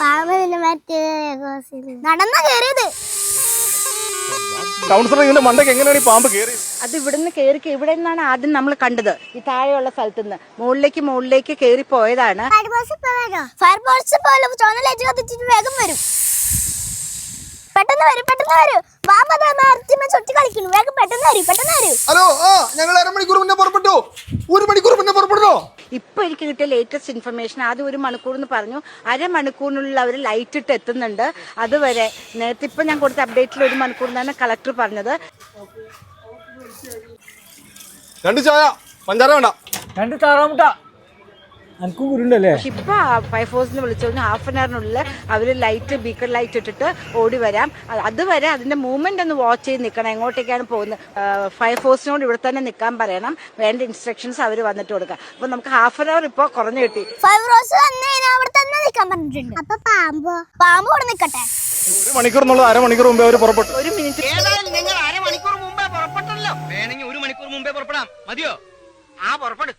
പാമ്പ് പിന്നെ മറ്റേ നടന്ന കേറിയത്. കൗൺസിലർ ഇതിന്റെ മണ്ടയ്ക്ക് എങ്ങനെയാണ് ഈ പാമ്പ് കയറി അത് ഇവിടുന്ന് കേറി ഇവിടെ നിന്നാണ് ആദ്യം നമ്മൾ കണ്ടത്. ഈ താഴെയുള്ള സ്ഥലത്ത് നിന്ന്. മുകളിലേക്ക് മുകളിലേക്ക് കയറി പോയതാണ്. ഫയർഫോഴ്സ് പോലെ കത്തിച്ചിട്ട് വേഗം വരും. പെട്ടെന്ന് വരും പെട്ടെന്ന് വരും. ചുറ്റി കളിക്കുന്നു. വേഗം പെട്ടെന്ന് വരും പെട്ടെന്ന് വരും. ഹലോ ആ ഞങ്ങൾ അരമണിക്കൂർ മുന്നേ പുറപ്പെട്ടു ഒരു മണിക്കൂർ മുന്നേ പുറപ്പെട്ടോ ഇപ്പൊ എനിക്ക് കിട്ടിയ ലേറ്റസ്റ്റ് ഇൻഫർമേഷൻ ആദ്യം ഒരു മണിക്കൂർ എന്ന് പറഞ്ഞു. അരമണിക്കൂറിനുള്ളിൽ അവർ ലൈറ്റ് ഇട്ട് എത്തുന്നുണ്ട്. അതുവരെ നേരത്തെ ഇപ്പൊ ഞാൻ കൊടുത്ത അപ്ഡേറ്റിൽ ഒരു മണിക്കൂർ തന്നെ കളക്ടർ പറഞ്ഞത്. രണ്ട് ചായ പഞ്ചാര വേണ്ട. രണ്ട് താറാമുട്ട അനക്കും കുരുണ്ടല്ലേ? ഇപ്പൊ ഫയർഫോഴ്സിന് വിളിച്ചു കഴിഞ്ഞാൽ ഹാഫ് ആൻ അവറിനുള്ളിൽ അവർ ലൈറ്റ് ബീക്കർ ലൈറ്റ് ഇട്ടിട്ട് ഓടി വരാം. അ- അതുവരെ അതിന്റെ മൂവ്മെന്റ് ഒന്ന് വാച്ച് ചെയ്ത് നിൽക്കണം. എങ്ങോട്ടേക്കാണ് പോകുന്നത്? ഫയർഫോഴ്സിനോട് ഇവിടെ തന്നെ നിൽക്കാൻ പറയണം. വേണ്ട ഇൻസ്ട്രക്ഷൻസ് അവർ വന്നിട്ട് കൊടുക്കാം. അപ്പൊ നമുക്ക് ഹാഫ് ആൻ അവർ ഇപ്പൊ കുറഞ്ഞു കിട്ടി. ഫയർഫോഴ്സ് വന്നു കഴിഞ്ഞാൽ അവിടെ തന്നെ നിൽക്കാൻ പറഞ്ഞിട്ടുണ്ട്. അപ്പൊ പാമ്പോ? പാമ്പ് ഇവിടെ നിൽക്കട്ടെ. ഒരു മണിക്കൂർ എന്നുള്ളത് അരമണിക്കൂർ മുമ്പേ അവർ പുറപ്പെട്ടു. ഒരു മിനിറ്റ്. ഏതായാലും നിങ്ങൾ അരമണിക്കൂർ മുമ്പേ പുറപ്പെട്ടല്ലോ. വേണമെങ്കിൽ ഒരു മണിക്കൂർ മുമ്പേ പുറപ്പെടാം. മതിയോ? ആ പുറപ്പെടും.